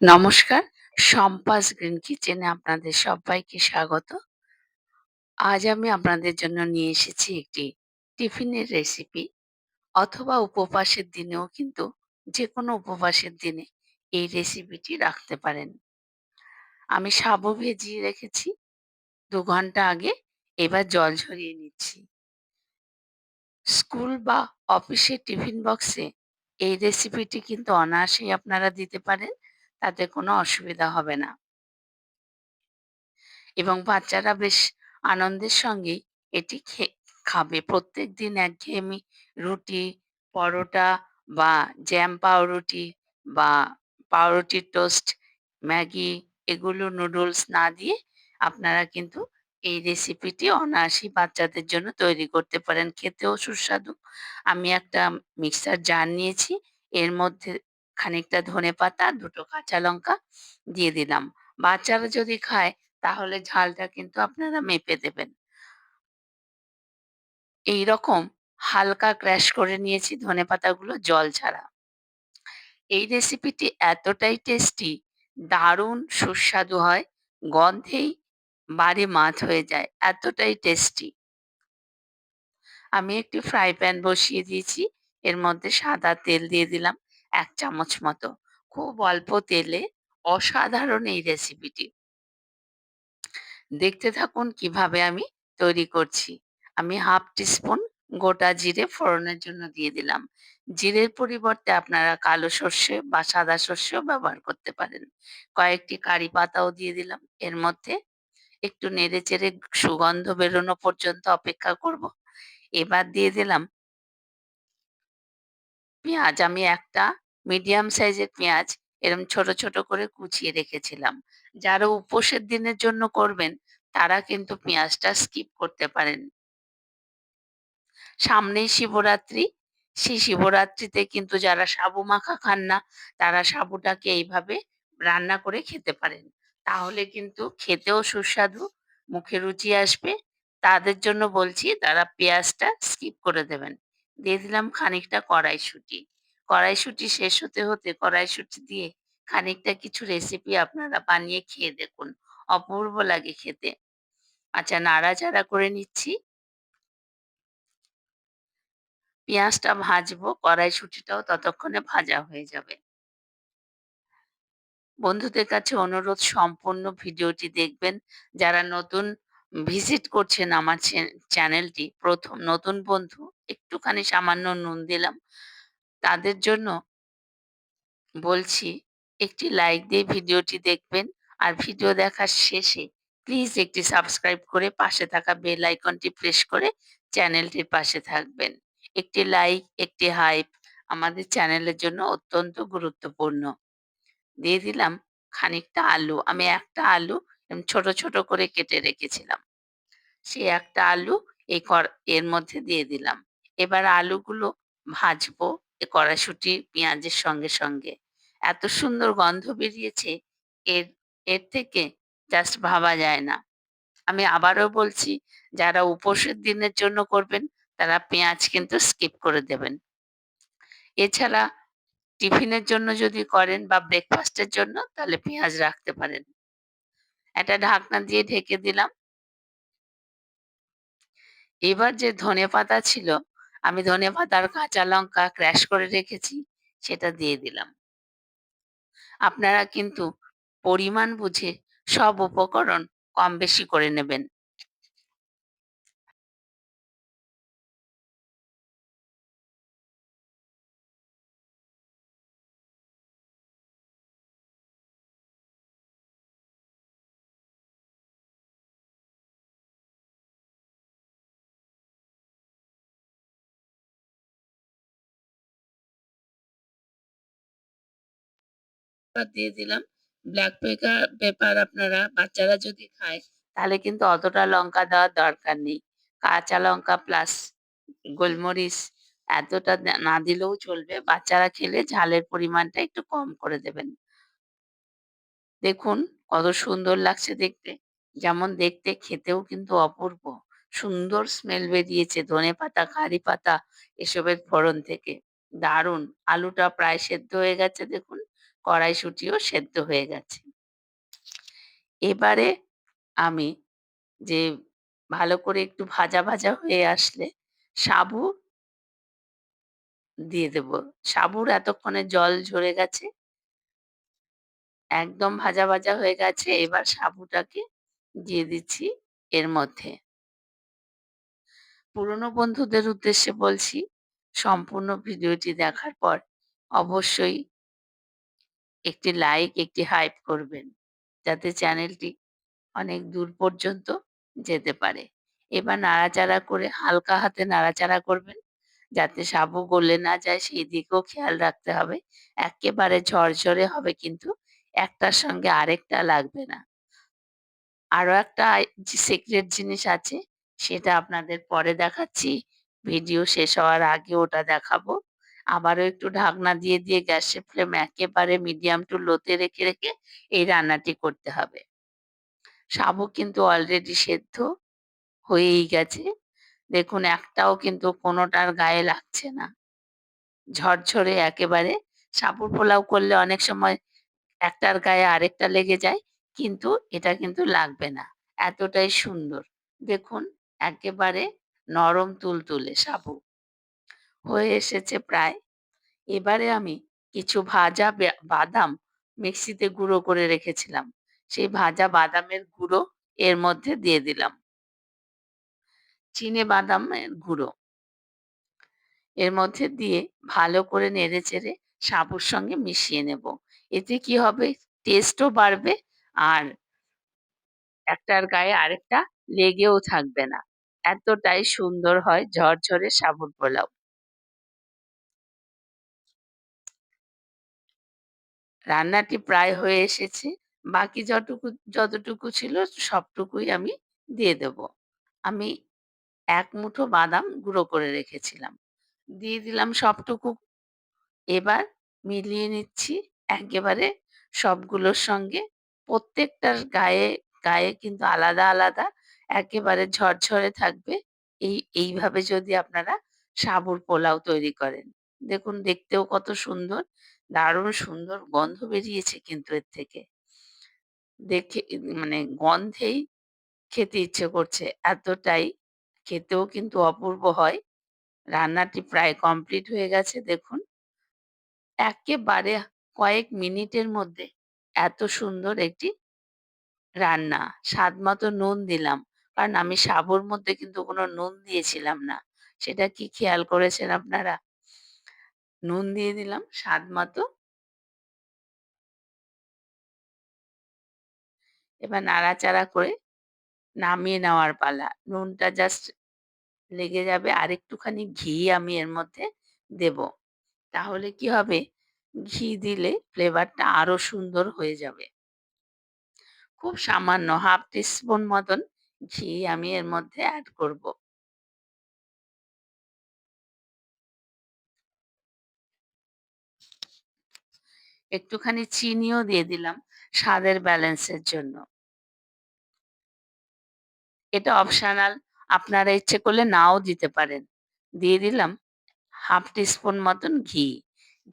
নমস্কার, শম্পাস গ্রিন কিচেনে আপনাদের সবাইকে স্বাগত। আজ আমি আপনাদের জন্য নিয়ে এসেছি একটি টিফিনের রেসিপি অথবা উপবাসের দিনেও কিন্তু যে কোনো উপবাসের দিনে এই রেসিপিটি রাখতে পারেন। আমি সাবু ভেজিয়ে রেখেছি দু ঘণ্টা আগে, এবার জল ঝরিয়ে নিচ্ছি। স্কুল বা অফিসের টিফিন বক্সে এই রেসিপিটি কিন্তু অনায়াসেই আপনারা দিতে পারেন, তাতে কোনো অসুবিধা হবে না। এবং বাচ্চারা বেশ আনন্দের সঙ্গে এটি খে প্রত্যেক দিন একঘেয়েমি রুটি, পরোটা বা জ্যাম পাউরুটি বা পাউরুটির টোস্ট, ম্যাগি এগুলো নুডলস না দিয়ে আপনারা কিন্তু এই রেসিপিটি অনায়াসেই বাচ্চাদের জন্য তৈরি করতে পারেন। খেতেও সুস্বাদু। আমি একটা মিক্সার জার নিয়েছি। এর মধ্যে খানিকটা ধনেপাতা, দুটো কাঁচা লঙ্কা দিয়ে দিলাম। বাচ্চারা যদি খায় তাহলে ঝালটা কিন্তু আপনারা মেপে দেবেন। এইরকম হালকা ক্র্যাশ করে নিয়েছি ধনেপাতাগুলো জল ছাড়া। এই রেসিপিটি এতটাই টেস্টি, দারুণ সুস্বাদু হয়, গন্ধেই বাড়ি মাছ হয়ে যায়, এতটাই টেস্টি। আমি একটি ফ্রাই প্যান বসিয়ে দিয়েছি। এর মধ্যে সাদা তেল দিয়ে দিলাম ১ চামচ মতো। খুব অল্প তেলে অসাধারণ এই রেসিপিটি। দেখতে থাকুন কীভাবে আমি তৈরি করছি। আমি হাফ টিস্পুন গোটা জিরে ফোড়নের জন্য দিয়ে দিলাম। জিরের পরিবর্তে আপনারা কালো সর্ষে বা সাদা সর্ষেও ব্যবহার করতে পারেন। কয়েকটি কারি পাতাও দিয়ে দিলাম এর মধ্যে। একটু নেড়েচেড়ে সুগন্ধ বেরোনো পর্যন্ত অপেক্ষা করব। এবার দিয়ে দিলাম পেঁয়াজ। আমি একটা মিডিয়াম সাইজের পেঁয়াজ এরম ছোট, ছোট করে কুচিয়ে রেখেছিলাম। যারা উপোসের দিনের জন্য করবেন তারা কিন্তু পেঁয়াজটা স্কিপ করতে পারেন। সামনেই শিবরাত্রি। সেই শিবরাত্রিতে কিন্তু যারা সাবু মাখা খান না, তারা সাবুটাকে এইভাবে রান্না করে খেতে পারেন। তাহলে কিন্তু খেতেও সুস্বাদু, মুখে রুচি আসবে। তাদের জন্য বলছি তারা পেঁয়াজটা স্কিপ করে দেবেন। দিয়ে দিলাম খানিকটা কড়াইশুঁটি। কড়াইশুঁটি শেষ হতে, হতে কড়াইশুঁটি দিয়ে খানিকটা কিছু রেসিপি আপনারা বানিয়ে খেয়ে দেখুন। অপূর্ব লাগে খেতে। আচ্ছা নাড়াচাড়া করে নিচ্ছি। পেঁয়াজটা ভাজবো, কড়াইশুঁটিটাও ততক্ষণে ভাজা হয়ে যাবে। বন্ধুদের কাছে অনুরোধ সম্পূর্ণ ভিডিওটি দেখবেন। যারা নতুন ভিজিট করছেন আমার চ্যা চ্যানেলটি, প্রথম নতুন বন্ধু, একটুখানি সামান্য নুন দিলাম। তাদের জন্য বলছি একটি লাইক দিয়ে ভিডিওটি দেখবেন। আর ভিডিও দেখার শেষে প্লিজ একটি সাবস্ক্রাইব করে পাশে থাকা বেল আইকনটি প্রেস করে চ্যানেলটির পাশে থাকবেন। একটি লাইক, একটি হাইপ আমাদের চ্যানেলের জন্য অত্যন্ত গুরুত্বপূর্ণ। দিয়ে দিলাম খানিকটা আলু। আমি একটা আলু ছোট, ছোট করে কেটে রেখেছিলাম। সে একটা আলু এই এর মধ্যে দিয়ে দিলাম। এবার আলুগুলো ভাজবো এ কড়াইশুঁটি, পেঁয়াজের সঙ্গে, সঙ্গে। এত সুন্দর গন্ধ বেরিয়েছে এর এর থেকে জাস্ট ভাবা যায় না। আমি আবারও বলছি যারা উপোসের দিনের জন্য করবেন তারা পেঁয়াজ কিন্তু স্কিপ করে দেবেন। এছাড়া টিফিনের জন্য যদি করেন বা ব্রেকফাস্টের জন্য তাহলে পেঁয়াজ রাখতে পারেন। একটা ঢাকনা দিয়ে ঢেকে দিলাম। এবার যে ধনেপাতা ছিল, আমি ধনেপাতা আর কাঁচা লঙ্কা ক্র্যাশ করে রেখেছি, সেটা দিয়ে দিলাম। আপনারা কিন্তু পরিমাণ বুঝে সব উপকরণ কম বেশি করে নেবেন। দিয়ে দিলাম। ব্লাক পেকা পেপার আপনারা বাচ্চারা যদি খায় তাহলে কিন্তু অতটা লঙ্কা দেওয়ার দরকার নেই। কাঁচা লঙ্কা প্লাস গোলমরিচ এতটা না দিলেও চলবে। বাচ্চারা খেলে ঝালের পরিমাণটা একটু কম করে দেবেন। দেখুন কত সুন্দর লাগছে দেখতে। যেমন দেখতে খেতেও কিন্তু অপূর্ব। সুন্দর স্মেল বেরিয়েছে ধনেপাতা, কারি পাতা এসবের ফোড়ন থেকে। দারুণ! আলুটা প্রায় সেদ্ধ হয়ে গেছে দেখুন। কড়াইশুঁটিও সেদ্ধ হয়ে গেছে। এবারে আমি যে ভালো করে একটু ভাজা, ভাজা হয়ে আসলে সাবু দিয়ে দেব। সাবুর এতক্ষণে জল ঝরে গেছে। একদম ভাজা, ভাজা হয়ে গেছে। এবার সাবুটাকে দিয়ে দিচ্ছি এর মধ্যে। পুরনো বন্ধুদের উদ্দেশ্যে বলছি, সম্পূর্ণ ভিডিওটি দেখার পর অবশ্যই একটি লাইক, একটি হাইপ করবেন। যাতে চ্যানেলটি অনেক দূর পর্যন্ত যেতে পারে। এবার নাড়াচাড়া করে হালকা হাতে নাড়াচাড়া করবেন। যাতে সাবু গলে না যায় সেই দিকেও খেয়াল রাখতে হবে। এক্কেবারে ঝরঝরে হবে কিন্তু একটার সঙ্গে আরেকটা লাগবে না। আরও একটা সিক্রেট জিনিস আছে সেটা আপনাদের পরে দেখাচ্ছি। ভিডিও শেষ হওয়ার আগে ওটা দেখাবো। আবারও একটু ঢাকনা দিয়ে, দিয়ে গ্যাসের ফ্লেম একেবারে মিডিয়াম টু লোতে রেখে, রেখে এই রান্নাটি করতে হবে। সাবু কিন্তু অলরেডি সেদ্ধ হয়েই গেছে। দেখুন একটাও কিন্তু কোনোটার গায়ে লাগছে না। ঝরঝরে একেবারে সাবুর পোলাও করলে অনেক সময় একটার গায়ে আরেকটা লেগে যায়। কিন্তু এটা কিন্তু লাগবে না। এতটাই সুন্দর। দেখুন একেবারে নরম তুলতুলে সাবু। হয়ে এসেছে প্রায়। এবারে আমি কিছু ভাজা বাদাম মিক্সিতে গুঁড়ো করে রেখেছিলাম। সেই ভাজা বাদামের গুঁড়ো এর মধ্যে দিয়ে দিলাম। চিনে বাদামের গুঁড়ো। এর মধ্যে দিয়ে ভালো করে নেড়েচেড়ে সাবুর সঙ্গে মিশিয়ে নেব। এতে কি হবে টেস্টও বাড়বে আর একটার গায়ে আরেকটা লেগেও থাকবে না। এতটাই সুন্দর হয় ঝরঝরে সাবুর পোলাও। রান্নাটি প্রায় হয়ে এসেছে। বাকি যটুকু যতটুকু ছিল সবটুকুই আমি দিয়ে দেব। আমি ১ মুঠো বাদাম গুঁড়ো করে রেখেছিলাম। দিয়ে দিলাম সবটুকু। এবার মিলিয়ে নিচ্ছি একেবারে সবগুলোর সঙ্গে। প্রত্যেকটার গায়ে, গায়ে কিন্তু আলাদা, আলাদা একেবারে ঝরঝরে থাকবে। এই এইভাবে যদি আপনারা সাবুর পোলাও তৈরি করেন। দেখুন দেখতেও কত সুন্দর। দারুণ সুন্দর গন্ধ বেরিয়েছে কিন্তু এর থেকে। দেখে মানে গন্ধেই খেতে ইচ্ছে করছে। এতটাই খেতেও কিন্তু অপূর্ব হয়। রান্নাটি প্রায় কমপ্লিট হয়ে গেছে, দেখুন। একেবারে কয়েক মিনিটের মধ্যে এত সুন্দর একটি রান্না। স্বাদমতো নুন দিলাম। কারণ আমি সাবুর মধ্যে কিন্তু কোনো নুন দিয়েছিলাম না। সেটা কি খেয়াল করেছেন আপনারা? নুন দিয়ে দিলাম, স্বাদ মতো এবার নাড়াচাড়া করে নামিয়ে নেওয়ার পালা। নুনটা জাস্ট লেগে যাবে। আর একটুখানি ঘি আমি এর মধ্যে দেব। তাহলে কি হবে? ঘি দিলে ফ্লেভারটা আরও সুন্দর হয়ে যাবে। খুব সামান্য হাফ টিস্পুন মতন ঘি আমি এর মধ্যে অ্যাড করব। একটুখানি চিনিও দিয়ে দিলাম স্বাদের ব্যালেন্সের জন্য। এটা অপশনাল আপনারা ইচ্ছে করলে নাও দিতে পারেন। দিয়ে দিলাম হাফ টিস্পুন মতন ঘি।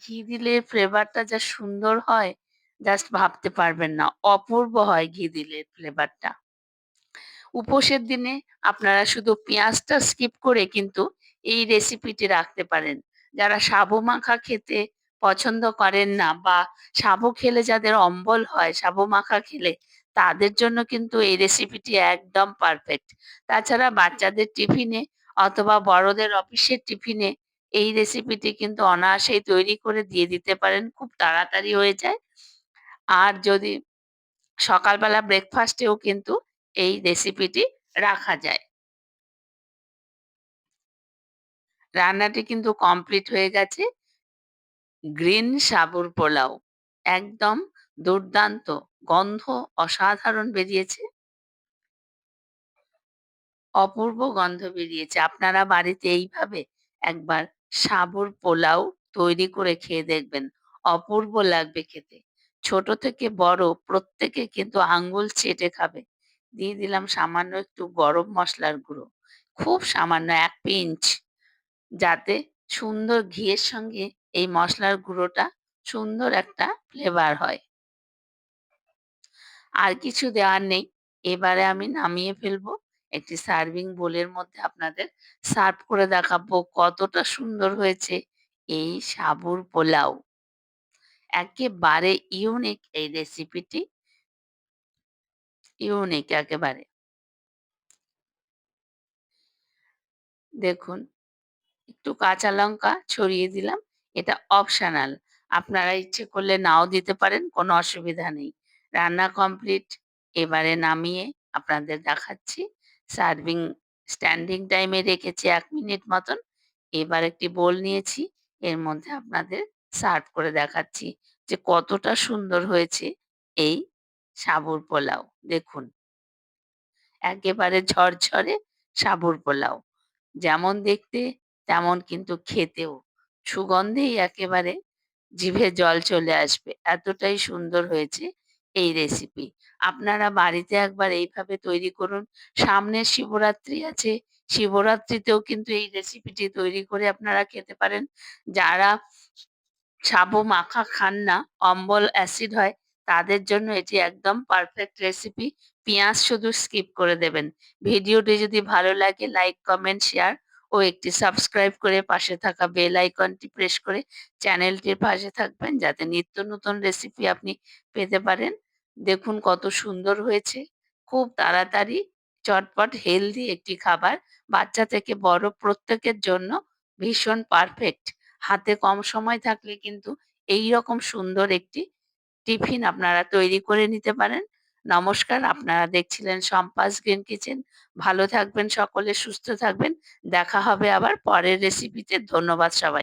ঘি দিলে ফ্লেভারটা যা সুন্দর হয় জাস্ট ভাবতে পারবেন না। অপূর্ব হয় ঘি দিলে ফ্লেভারটা। উপোসের দিনে আপনারা শুধু পেঁয়াজটা স্কিপ করে কিন্তু এই রেসিপিটি রাখতে পারেন। যারা সাবু মাখা খেতে পছন্দ করেন না বা সাবু খেলে যাদের অম্বল হয় সাবু মাখা খেলে তাদের জন্য কিন্তু এই রেসিপিটি একদম পারফেক্ট। তাছাড়া বাচ্চাদের টিফিনে অথবা বড়দের অফিসের টিফিনে এই রেসিপিটি কিন্তু অনায়াসেই তৈরি করে দিয়ে দিতে পারেন। খুব তাড়াতাড়ি হয়ে যায়। আর যদি সকালবেলা ব্রেকফাস্টেও কিন্তু এই রেসিপিটি রাখা যায়। রান্নাটি কিন্তু কমপ্লিট হয়ে গেছে। গ্রিন সাবুর পোলাও। একদম দুর্দান্ত। গন্ধ অসাধারণ বেরিয়েছে। অপূর্ব গন্ধ বেরিয়েছে। আপনারা বাড়িতে এইভাবে একবার সাবুর পোলাও তৈরি করে খেয়ে দেখবেন। অপূর্ব লাগবে খেতে। ছোট থেকে বড় প্রত্যেকে কিন্তু আঙ্গুল চেটে খাবে। দিয়ে দিলাম সামান্য একটু গরম মশলার গুঁড়ো। খুব সামান্য এক পিঞ্চ। যাতে সুন্দর ঘিয়ের সঙ্গে এই মশলার গুঁড়োটা সুন্দর একটা ফ্লেভার হয়। আর কিছু দেওয়ার নেই। এবারে আমি নামিয়ে ফেলব। একটি সার্ভিং বোলের মধ্যে আপনাদের সার্ভ করে দেখাবো কতটা সুন্দর হয়েছে এই সাবুর পোলাও। একেবারে ইউনিক এই রেসিপিটি। ইউনিক একেবারে। দেখুন, একটু কাঁচা লঙ্কা ছড়িয়ে দিলাম। এটা অপশনাল। আপনারা ইচ্ছে করলে নাও দিতে পারেন, কোনো অসুবিধা নেই। রান্না কমপ্লিট। এবারে নামিয়ে আপনাদের দেখাচ্ছি। সার্ভিং স্ট্যান্ডিং টাইমে রেখেছি এক মিনিট মতন। এবার একটি বোল নিয়েছি। এর মধ্যে আপনাদের সার্ভ করে দেখাচ্ছি যে কতটা সুন্দর হয়েছে এই সাবুর পোলাও। দেখুন। একেবারে ঝরঝরে সাবুর পোলাও। যেমন দেখতে তেমন কিন্তু খেতেও। সুগন্ধেই একেবারে জিভে জল চলে আসবে। এতটাই সুন্দর হয়েছে এই রেসিপি। আপনারা বাড়িতে একবার এইভাবে তৈরি করুন। সামনে শিবরাত্রি আছে। শিবরাত্রিতেও কিন্তু এই রেসিপিটি তৈরি করে আপনারা খেতে পারেন। যারা সাবু মাখা খান না, অম্বল অ্যাসিড হয়, তাদের জন্য এটি একদম পারফেক্ট রেসিপি। পেঁয়াজ শুধু স্কিপ করে দেবেন। ভিডিওটি যদি ভালো লাগে লাইক, কমেন্ট, শেয়ার ও একটি সাবস্ক্রাইব করে পাশে থাকা বেল আইকনটি প্রেস করে চ্যানেলটির পাশে থাকবেন যাতে নিত্য নতুন রেসিপি আপনি পেতে পারেন। দেখুন কত সুন্দর হয়েছে। খুব তাড়াতাড়ি, চটপট হেলদি একটি খাবার। বাচ্চা থেকে বড় প্রত্যেকের জন্য ভীষণ পারফেক্ট। হাতে কম সময় থাকলে কিন্তু এই রকম সুন্দর একটি টিফিন আপনারা তৈরি করে নিতে পারেন। নমস্কার, আপনারা দেখছিলেন সম্পাস গ্রিন কিচেন। ভালো থাকবেন সকলে, সুস্থ থাকবেন। দেখা হবে আবার পরের রেসিপিতে। ধন্যবাদ সবাই।